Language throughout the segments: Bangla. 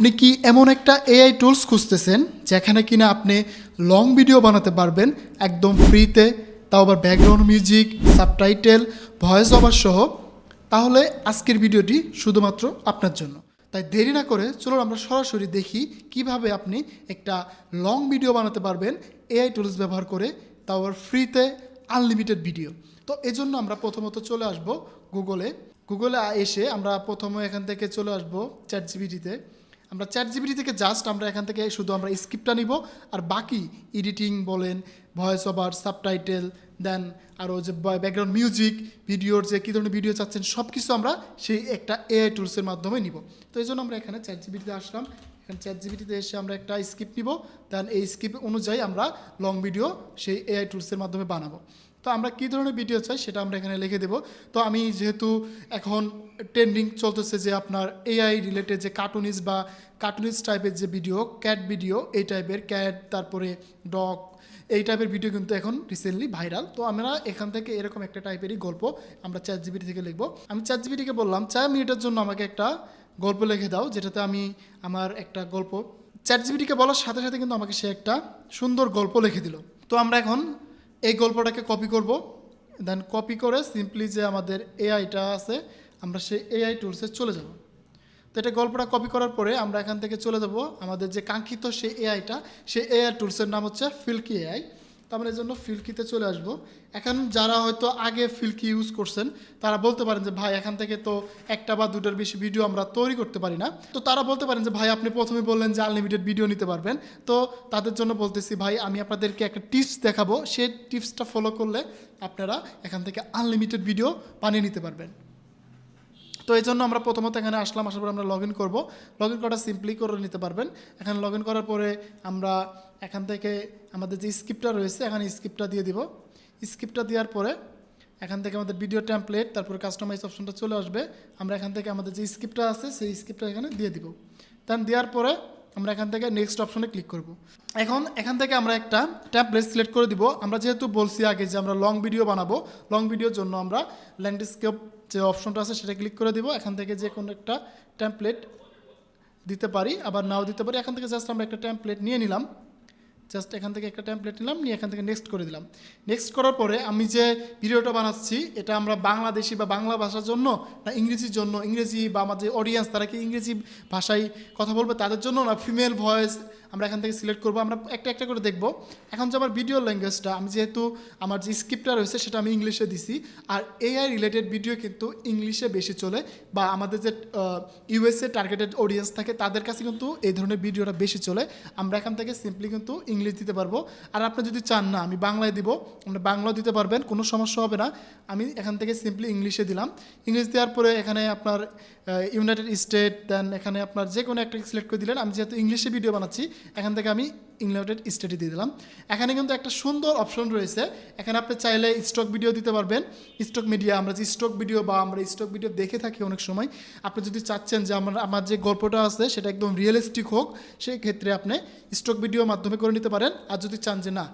আপনি কি এমন একটা এআই টুলস খুঁজতেছেন যেখানে কিনা আপনি লং ভিডিও বানাতে পারবেন একদম ফ্রিতে তাও আবার background music subtitle voice over সহ? তাহলে আজকের ভিডিওটি শুধুমাত্র আপনার জন্য। তাই দেরি না করে চলুন আমরা সরাসরি দেখি কীভাবে আপনি একটা লং ভিডিও বানাতে পারবেন এআই টুলস ব্যবহার করে, তাও আবার ফ্রিতে আনলিমিটেড ভিডিও তো এজন্য আমরা প্রথমত চলে আসব গুগলে গুগলে এসে আমরা প্রথমে এখান থেকে চলে আসব চ্যাট জিবিটিতে আমরা চ্যাট জিবিটি থেকে জাস্ট আমরা এখান থেকে শুধু আমরা স্ক্রিপ্টটা নিব, আর বাকি এডিটিং বলেন ভয়েস ওভার সাবটাইটেল দেন আরও যে ব্যাকগ্রাউন্ড মিউজিক ভিডিওর যে কী ধরনের ভিডিও চাচ্ছেন সব কিছু আমরা সেই একটা এআই টুলসের মাধ্যমে নিব। তো এই জন্য আমরা এখানে চ্যাট জিবিটিতে আসলাম। এখানে চ্যাট জিবিটিতে এসে আমরা একটা স্ক্রিপ্ট নিব দেন এই স্ক্রিপ্ট অনুযায়ী আমরা লং ভিডিও সেই এআই টুলসের মাধ্যমে বানাবো। তো আমরা কী ধরনের ভিডিও চাই সেটা আমরা এখানে লিখে দেবো। তো আমি যেহেতু এখন ট্রেন্ডিং চলতেছে যে আপনার এআই রিলেটেড যে কার্টুনিস বা কার্টুনিস টাইপের যে ভিডিও ক্যাট ভিডিও এই টাইপের ক্যাট তারপরে ডগ এই টাইপের ভিডিও কিন্তু এখন রিসেন্টলি ভাইরাল তো আমরা এখান থেকে এরকম একটা টাইপেরই গল্প আমরা চ্যাট জিবিটি থেকে লিখব। আমি চ্যাট জিবিটিকে বললাম, চার মিনিটের জন্য আমাকে একটা গল্প লিখে দাও, যেটাতে আমি আমার একটা গল্প চ্যাট জিবিটিকে বলার সাথে সাথে কিন্তু আমাকে সে একটা সুন্দর গল্প লিখে দিল। তো আমরা এখন এই গল্পটাকে কপি করব। দেন কপি করে সিম্পলি যে আমাদের এআইটা আছে, আমরা সেই এআই টুলসে চলে যাব। তো এটা গল্পটা কপি করার পরে আমরা এখান থেকে চলে যাব। আমাদের যে কাঙ্ক্ষিত সেই এআইটা সেই এআই টুলসের নাম হচ্ছে ফিল্কি এআই তো আমরা এই জন্য ফিল্কিতে চলে আসব। এখন যারা হয়তো আগে ফিল্কি ইউজ করছেন, তারা বলতে পারেন যে, ভাই, এখান থেকে তো একটা বা দুটার বেশি ভিডিও আমরা তৈরি করতে পারি না। তো তারা বলতে পারেন যে, ভাই, আপনি প্রথমে বললেন যে আনলিমিটেড ভিডিও নিতে পারবেন। তো তাদের জন্য বলতেছি, ভাই, আমি আপনাদেরকে একটা টিপস দেখাবো। সেই টিপসটা ফলো করলে আপনারা এখান থেকে আনলিমিটেড ভিডিও বানিয়ে নিতে পারবেন। তো এই জন্য আমরা প্রথমত এখানে আসলাম। আসার পরে আমরা লগ ইন করব। লগ ইন করা সিম্পলি করে নিতে পারবেন। এখানে লগ ইন করার পরে আমরা এখান থেকে আমাদের যে স্ক্রিপ্টটা রয়েছে, এখানে স্ক্রিপ্টটা দিয়ে দিব। স্ক্রিপ্টটা দেওয়ার পরে এখান থেকে আমাদের ভিডিও টেমপ্লেট তারপরে কাস্টমাইজ অপশনটা চলে আসবে। আমরা এখান থেকে আমাদের যে স্ক্রিপ্টটা আছে, সেই স্ক্রিপ্টটা এখানে দিয়ে দিব। দেন দেওয়ার পরে আমরা এখান থেকে নেক্সট অপশনে ক্লিক করব। এখন এখান থেকে আমরা একটা ট্যাবলেট সিলেক্ট করে দিব। আমরা যেহেতু বলছি আগে যে আমরা লং ভিডিও বানাবো লং ভিডিওর জন্য আমরা ল্যান্ডস্কেপ যে অপশনটা আছে সেটা ক্লিক করে দিব। এখান থেকে যে কোনো একটা ট্যাম্পলেট দিতে পারি, আবার নাও দিতে পারি। এখান থেকে জাস্ট আমরা একটা ট্যাম্পলেট নিয়ে নিলাম। জাস্ট এখান থেকে একটা ট্যাম্পলেট নিলাম, নিয়ে এখান থেকে নেক্সট করে দিলাম। নেক্সট করার পরে আমি যে ভিডিওটা বানাচ্ছি, এটা আমরা বাংলাদেশি বা বাংলা ভাষার জন্য না ইংরেজির জন্য, ইংরেজি বা আমার যে অডিয়েন্স তারা কি ইংরেজি ভাষায় কথা বলবে তাদের জন্য না ফিমেল ভয়েস আমরা এখান থেকে সিলেক্ট করব, আমরা একটা একটা করে দেখব। এখন যে আমার ভিডিও ল্যাঙ্গুয়েজটা আমি যেহেতু আমার যে স্ক্রিপ্টটা রয়েছে, সেটা আমি ইংলিশে দিছি। আর এআই রিলেটেড ভিডিও কিন্তু ইংলিশে বেশি চলে বা আমাদের যে ইউএসএ টার্গেটেড অডিয়েন্স থাকে, তাদের কাছে কিন্তু এই ধরনের ভিডিওটা বেশি চলে। আমরা এখান থেকে সিম্পলি কিন্তু ইংলিশ দিতে পারব। আর আপনি যদি চান না, আমি বাংলায় দিব, আপনি বাংলাও দিতে পারবেন, কোনো সমস্যা হবে না। আমি এখান থেকে সিম্পলি ইংলিশে দিলাম। ইংলিশ দেওয়ার পরে এখানে আপনার ইউনাইটেড স্টেট দেন এখানে আপনার যে কোনো একটা সিলেক্ট করে দিলেন। আমি যেহেতু ইংলিশে ভিডিও বানাচ্ছি এখান থেকে আমি ইউনাইটেড স্টেটে দিয়ে দিলাম। এখানে কিন্তু একটা সুন্দর অপশন রয়েছে। এখানে আপনি চাইলে স্টক ভিডিও দিতে পারবেন। স্টক মিডিয়া আমরা যে স্টক ভিডিও বা আমরা স্টক ভিডিও দেখে থাকি অনেক সময়, আপনি যদি চাচ্ছেন যে আমার আমার যে গল্পটা আছে, সেটা একদম রিয়েলিস্টিক হোক সেই ক্ষেত্রে আপনি স্টক ভিডিও মাধ্যমে করে নিতে পারেন। আর যদি চান যে না,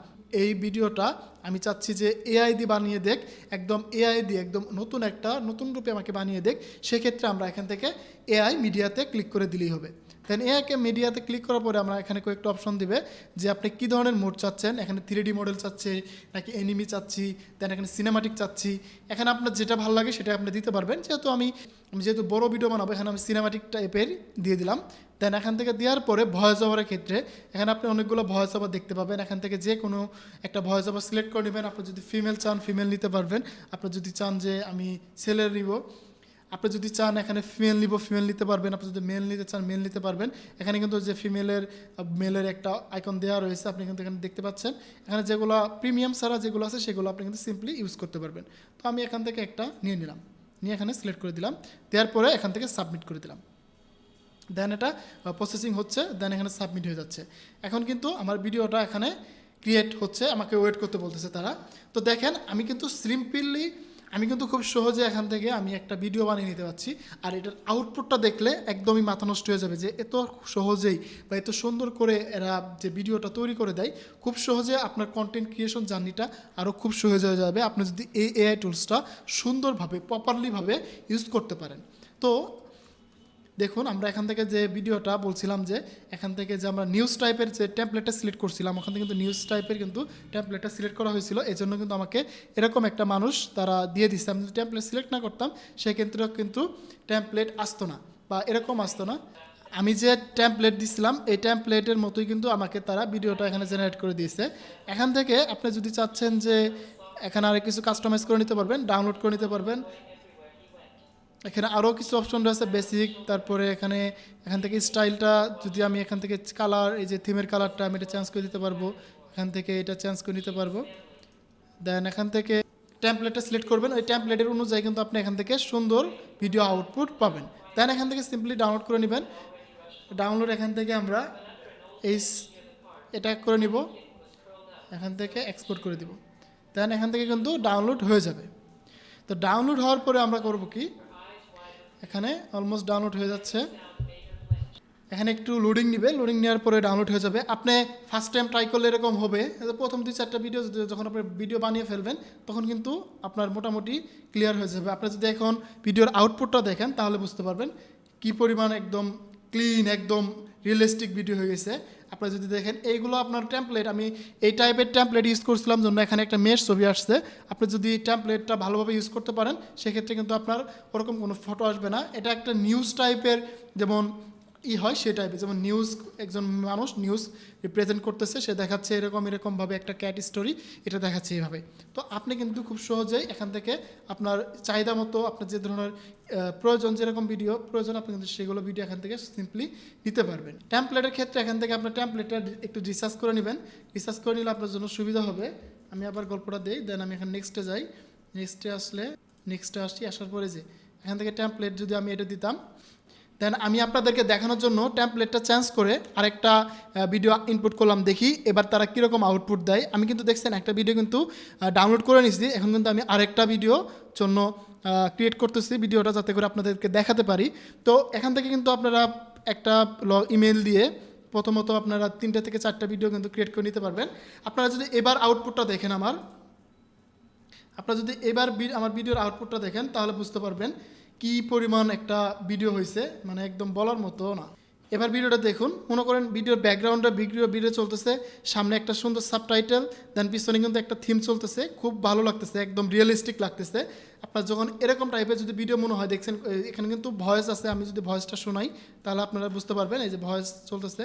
এই ভিডিওটা আমি চাচ্ছি যে এআই দিয়ে বানিয়ে দেখ, একদম এআই দিয়ে, একদম নতুন একটা, নতুন রূপে আমাকে বানিয়ে দেখ, সেক্ষেত্রে আমরা এখান থেকে এআই মিডিয়াতে ক্লিক করে দিলেই হবে। দেন এআইকে মিডিয়াতে ক্লিক করার পরে আমরা এখানে কয়েকটা অপশন দিবে, যে আপনি কী ধরনের মোড চাচ্ছেন? এখানে থ্রি মডেল চাচ্ছে, নাকি এনিমি চাচ্ছি দেন এখানে সিনেমাটিক চাচ্ছি। এখানে আপনার যেটা ভালো লাগে সেটা আপনি দিতে পারবেন। যেহেতু আমি আমি যেহেতু বড় ভিডিও বানাবো, এখানে আমি সিনেমাটিক টাইপের দিয়ে দিলাম। দেন এখান থেকে দেওয়ার পরে ভয়েস ওভারের ক্ষেত্রে, এখানে আপনি অনেকগুলো ভয়েস ওভার দেখতে পাবেন। এখান থেকে যে কোনো একটা ভয়েস ওভার সিলেক্ট করে নেবেন। আপনি যদি ফিমেল চান ফিমেল নিতে পারবেন। আপনি যদি চান যে আমি ছেলের নিব আপনি যদি চান এখানে ফিমেল নিব ফিমেল নিতে পারবেন। আপনি যদি মেল নিতে চান মেল নিতে পারবেন। এখানে কিন্তু যে ফিমেলের মেলের একটা আইকন দেওয়া রয়েছে, আপনি কিন্তু এখানে দেখতে পাচ্ছেন। এখানে যেগুলো প্রিমিয়াম ছাড়া যেগুলো আছে, সেগুলো আপনি কিন্তু সিম্পলি ইউজ করতে পারবেন। তো আমি এখান থেকে একটা নিয়ে নিলাম। নিয়ে এখানে সিলেক্ট করে দিলাম। দেওয়ার পরে এখান থেকে সাবমিট করে দিলাম। দেন এটা প্রসেসিং হচ্ছে দেন এখানে সাবমিট হয়ে যাচ্ছে। এখন কিন্তু আমার ভিডিওটা এখানে ক্রিয়েট হচ্ছে, আমাকে ওয়েট করতে বলতেছে তারা। তো দেখেন, আমি কিন্তু সিম্পলি আমি কিন্তু খুব সহজে এখান থেকে আমি একটা ভিডিও বানিয়ে নিতে পারছি। আর এটার আউটপুটটা দেখলে একদমই মাথা নষ্ট হয়ে যাবে যে এত সহজেই বা এত সুন্দর করে এরা যে ভিডিওটা তৈরি করে দেয়, খুব সহজে আপনার কন্টেন্ট ক্রিয়েশন জার্নিটা আরও খুব সহজ হয়ে যাবে। আপনি যদি এই এআই টুলসটা সুন্দরভাবে প্রপারলিভাবে ইউজ করতে পারেন। তো দেখুন, আমরা এখান থেকে যে ভিডিওটা বলছিলাম যে, এখান থেকে যে আমরা নিউজ টাইপের যে ট্যাম্পলেটটা সিলেক্ট করছিলাম, ওখান থেকে কিন্তু নিউজ টাইপের কিন্তু ট্যাম্পলেটটা সিলেক্ট করা হয়েছিল। এই জন্য কিন্তু আমাকে এরকম একটা মানুষ তারা দিয়ে দিচ্ছে। আমি যদি ট্যাম্পলেট সিলেক্ট না করতাম সেক্ষেত্রে কিন্তু ট্যাম্পলেট আসতো না বা এরকম আসতো না। আমি যে ট্যাম্পলেট দিছিলাম, এই ট্যাম্পলেটের মতোই কিন্তু আমাকে তারা ভিডিওটা এখানে জেনারেট করে দিয়েছে। এখান থেকে আপনি যদি চাচ্ছেন যে, এখানে আরও কিছু কাস্টমাইজ করে নিতে পারবেন ডাউনলোড করে নিতে পারবেন এখানে আরও কিছু অপশন রয়েছে বেসিক তারপরে এখানে, এখান থেকে স্টাইলটা যদি আমি এখান থেকে কালার এই যে থিমের কালারটা আমি এটা চেঞ্জ করে দিতে পারব, এখান থেকে এটা চেঞ্জ করে নিতে পারব। দেন এখান থেকে ট্যাম্পলেটটা সিলেক্ট করবেন, ওই ট্যাম্পলেটের অনুযায়ী কিন্তু আপনি এখান থেকে সুন্দর ভিডিও আউটপুট পাবেন। দেন এখান থেকে সিম্পলি ডাউনলোড করে নেবেন। ডাউনলোড এখান থেকে আমরা এই এটা করে নিব। এখান থেকে এক্সপোর্ট করে দিব। দেন এখান থেকে কিন্তু ডাউনলোড হয়ে যাবে। তো ডাউনলোড হওয়ার পরে আমরা করব কি? এখানে অলমোস্ট ডাউনলোড হয়ে যাচ্ছে। এখানে একটু লোডিং নিবে লোডিং নেওয়ার পরে ডাউনলোড হয়ে যাবে। আপনি ফার্স্ট টাইম ট্রাই করলে এরকম হবে। প্রথম দুই চারটা ভিডিও যখন আপনি ভিডিও বানিয়ে ফেলবেন, তখন কিন্তু আপনার মোটামুটি ক্লিয়ার হয়ে যাবে। আপনি যদি এখন ভিডিওর আউটপুটটা দেখেন, তাহলে বুঝতে পারবেন কি পরিমাণ একদম ক্লিন একদম রিয়েলিস্টিক ভিডিও হয়ে গেছে। আপনারা যদি দেখেন, এইগুলো আপনার ট্যাম্পলেট আমি এই টাইপের ট্যাম্পলেট ইউজ করছিলাম জন্য এখানে একটা মেশ ছবি আসছে। আপনি যদি ট্যাম্পলেটটা ভালোভাবে ইউজ করতে পারেন, সেক্ষেত্রে কিন্তু আপনার ওরকম কোনো ফটো আসবে না। এটা একটা নিউজ টাইপের যেমন ই হয় সে টাইপের যেমন নিউজ একজন মানুষ নিউজ রিপ্রেজেন্ট করতেছে, সে দেখাচ্ছে এরকম এরকমভাবে একটা ক্যাট স্টোরি এটা দেখাচ্ছে এইভাবে তো আপনি কিন্তু খুব সহজেই এখান থেকে আপনার চাহিদা মতো, আপনার যে ধরনের প্রয়োজন যেরকম ভিডিও প্রয়োজন আপনি কিন্তু সেগুলো ভিডিও এখান থেকে সিম্পলি নিতে পারবেন। ট্যাম্পলেটের ক্ষেত্রে এখান থেকে আপনার ট্যাম্পলেটটা একটু রিসার্চ করে নেবেন। রিসার্চ করে নিলে আপনার জন্য সুবিধা হবে। আমি আবার গল্পটা দিই দেন আমি এখানে নেক্সটে যাই। নেক্সটে আসলে নেক্সটে আসি, আসার পরে যে, এখান থেকে ট্যাম্পলেট যদি আমি এটা দিতাম দেন আমি আপনাদেরকে দেখানোর জন্য ট্যাম্পলেটটা চেঞ্জ করে আরেকটা ভিডিও ইনপুট করলাম, দেখি এবার তারা কীরকম আউটপুট দেয়। আমি কিন্তু দেখছেন একটা ভিডিও কিন্তু ডাউনলোড করে নিয়েছি। এখন কিন্তু আমি আরেকটা ভিডিও জন্য ক্রিয়েট করতেছি ভিডিওটা যাতে করে আপনাদেরকে দেখাতে পারি। তো এখান থেকে কিন্তু আপনারা একটা ইমেল দিয়ে প্রথমত আপনারা তিনটা থেকে চারটা ভিডিও কিন্তু ক্রিয়েট করে নিতে পারবেন। আপনারা যদি এবার আউটপুটটা দেখেন আমার, আপনারা যদি এবার আমার ভিডিওর আউটপুটটা দেখেন, তাহলে বুঝতে পারবেন কি পরিমাণ একটা ভিডিও হয়েছে মানে একদম বলার মতো না। এবার ভিডিওটা দেখুন। মনে করেন ভিডিওর ব্যাকগ্রাউন্ডে ভিডিও ভিডিও চলতেছে। সামনে একটা সুন্দর সাবটাইটেল দেন পিছনে কিন্তু একটা থিম চলতেছে। খুব ভালো লাগতেছে একদম রিয়েলিস্টিক লাগতেছে। আপনার যখন এরকম টাইপের যদি ভিডিও মনে হয় দেখছেন এখানে কিন্তু ভয়েস আছে আমি যদি ভয়েসটা শোনাই তাহলে আপনারা বুঝতে পারবেন এই যে ভয়েস চলতেছে.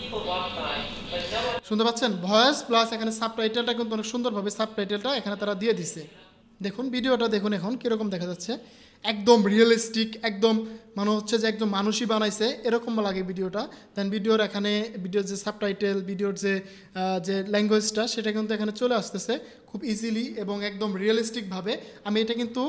People by, শুনতে পাচ্ছেন? ভয়েস প্লাস এখানে সাবটাইটেলটা কিন্তু অনেক সুন্দরভাবে সাবটাইটেলটা এখানে তারা দিয়ে দিছে। দেখুন, ভিডিওটা দেখুন এখন, কীরকম দেখা যাচ্ছে? একদম রিয়েলিস্টিক একদম মানে হচ্ছে যে একদম মানুষই বানাইছে, এরকম লাগে ভিডিওটা। দেন ভিডিওর এখানে, ভিডিওর যে সাবটাইটেল ভিডিওর যে যে ল্যাঙ্গুয়েজটা সেটা কিন্তু এখানে চলে আসতেছে খুব ইজিলি এবং একদম রিয়েলিস্টিকভাবে আমি এটা কিন্তু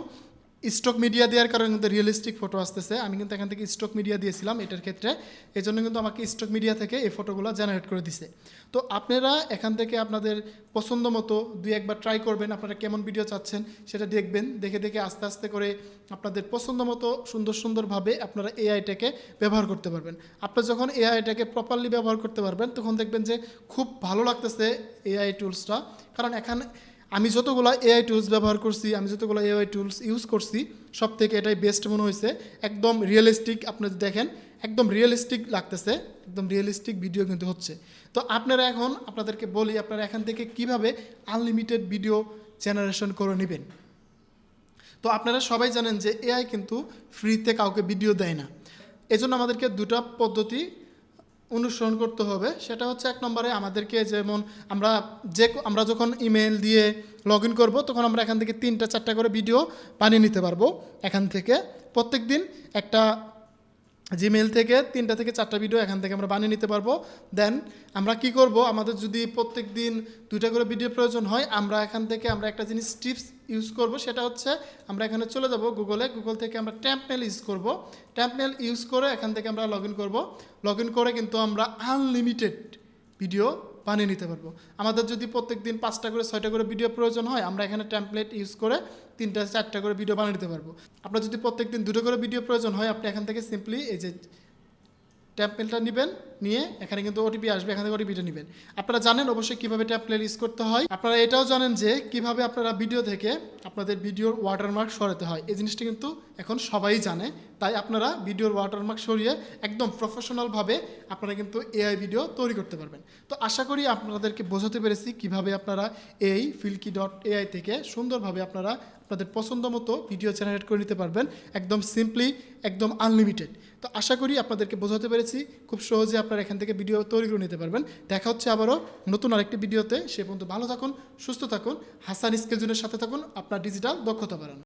স্টক মিডিয়া দেওয়ার কারণে কিন্তু রিয়েলিস্টিক ফটো আসতেছে। আমি কিন্তু এখান থেকে স্টক মিডিয়া দিয়েছিলাম এটার ক্ষেত্রে। এই জন্য কিন্তু আমাকে স্টক মিডিয়া থেকে এই ফটোগুলো জেনারেট করে দিছে। তো আপনারা এখান থেকে আপনাদের পছন্দ মতো দুই একবার ট্রাই করবেন, আপনারা কেমন ভিডিও চাচ্ছেন সেটা দেখবেন। দেখে দেখে আস্তে আস্তে করে আপনাদের পছন্দ মতো সুন্দর সুন্দরভাবে আপনারা এআইটাকে ব্যবহার করতে পারবেন। আপনারা যখন এআইটাকে প্রপারলি ব্যবহার করতে পারবেন, তখন দেখবেন যে খুব ভালো লাগতেছে এআই টুলসটা কারণ এখানে আমি যতগুলো এআই টুলস ব্যবহার করছি, আমি যতগুলো এআই টুলস ইউজ করছি সব থেকে এটাই বেস্ট মনে হয়েছে। একদম রিয়েলিস্টিক আপনি দেখেন, একদম রিয়েলিস্টিক লাগতেছে, একদম রিয়েলিস্টিক ভিডিও কিন্তু হচ্ছে। তো আপনারা এখন আপনাদেরকে বলি, আপনারা এখান থেকে কীভাবে আনলিমিটেড ভিডিও জেনারেশন করে নেবেন। তো আপনারা সবাই জানেন যে এআই কিন্তু ফ্রিতে কাউকে ভিডিও দেয় না। এজন্য আমাদেরকে দুটো পদ্ধতি অনুসরণ করতে হবে, সেটা হচ্ছে এক নম্বরে আমাদেরকে যেমন আমরা যে আমরা যখন ইমেল দিয়ে লগ ইন করব, তখন আমরা এখান থেকে তিনটা, চারটা করে ভিডিও বানিয়ে নিতে পারব। এখান থেকে প্রত্যেক দিন একটা জিমেল থেকে তিনটা থেকে চারটা ভিডিও এখান থেকে আমরা বানিয়ে নিতে পারব। দেন আমরা কি করব? আমাদের যদি প্রত্যেক দিন দুইটা করে ভিডিও প্রয়োজন হয়, আমরা এখান থেকে আমরা একটা জিনিস টিপস ইউজ করব, সেটা হচ্ছে আমরা এখানে চলে যাব গুগলে গুগল থেকে আমরা ট্যাম্পমেল ইউজ করব। ট্যাম্পমেল ইউজ করে এখান থেকে আমরা লগ ইন করব। লগ ইন করে কিন্তু আমরা আনলিমিটেড ভিডিও বানিয়ে নিতে পারব। আমাদের যদি প্রত্যেক দিন পাঁচটা করে, ছয়টা করে ভিডিও প্রয়োজন হয়, আমরা এখানে ট্যাম্পলেট ইউজ করে তিনটা, চারটা করে ভিডিও বানিয়ে নিতে পারব। আপনার যদি প্রত্যেক দিন দুটো করে ভিডিও প্রয়োজন হয়, আপনি এখান থেকে সিম্পলি এই যে ট্যাম্পলেটটা নেবেন, নিয়ে এখানে কিন্তু ওটিপি আসবে, এখান থেকে ওটিপিটা নেবেন। আপনারা জানেন অবশ্যই কীভাবে ট্যাম্পলেট ইউজ করতে হয়। আপনারা এটাও জানেন যে কীভাবে আপনারা ভিডিও থেকে আপনাদের ভিডিওর ওয়াটারমার্ক সরাতে হয়। এই জিনিসটা কিন্তু এখন সবাই জানে। তাই আপনারা ভিডিওর ওয়াটারমার্ক সরিয়ে একদম প্রফেশনালভাবে আপনারা কিন্তু এআই ভিডিও তৈরি করতে পারবেন। তো আশা করি আপনাদেরকে বোঝাতে পেরেছি কীভাবে আপনারা এই ফিলকি ডট এআই থেকে সুন্দরভাবে আপনারা আপনাদের পছন্দ মতো ভিডিও জেনারেট করে নিতে পারবেন একদম সিম্পলি একদম আনলিমিটেড তো আশা করি আপনাদেরকে বোঝাতে পেরেছি, খুব সহজে আপনারা এখান থেকে ভিডিও তৈরি করে নিতে পারবেন। দেখা হচ্ছে আবারও নতুন আরেকটি ভিডিওতে সে পর্যন্ত ভালো থাকুন, সুস্থ থাকুন, হাসান স্কেলজনের সাথে থাকুন, আপনার ডিজিটাল দক্ষতা বাড়ান।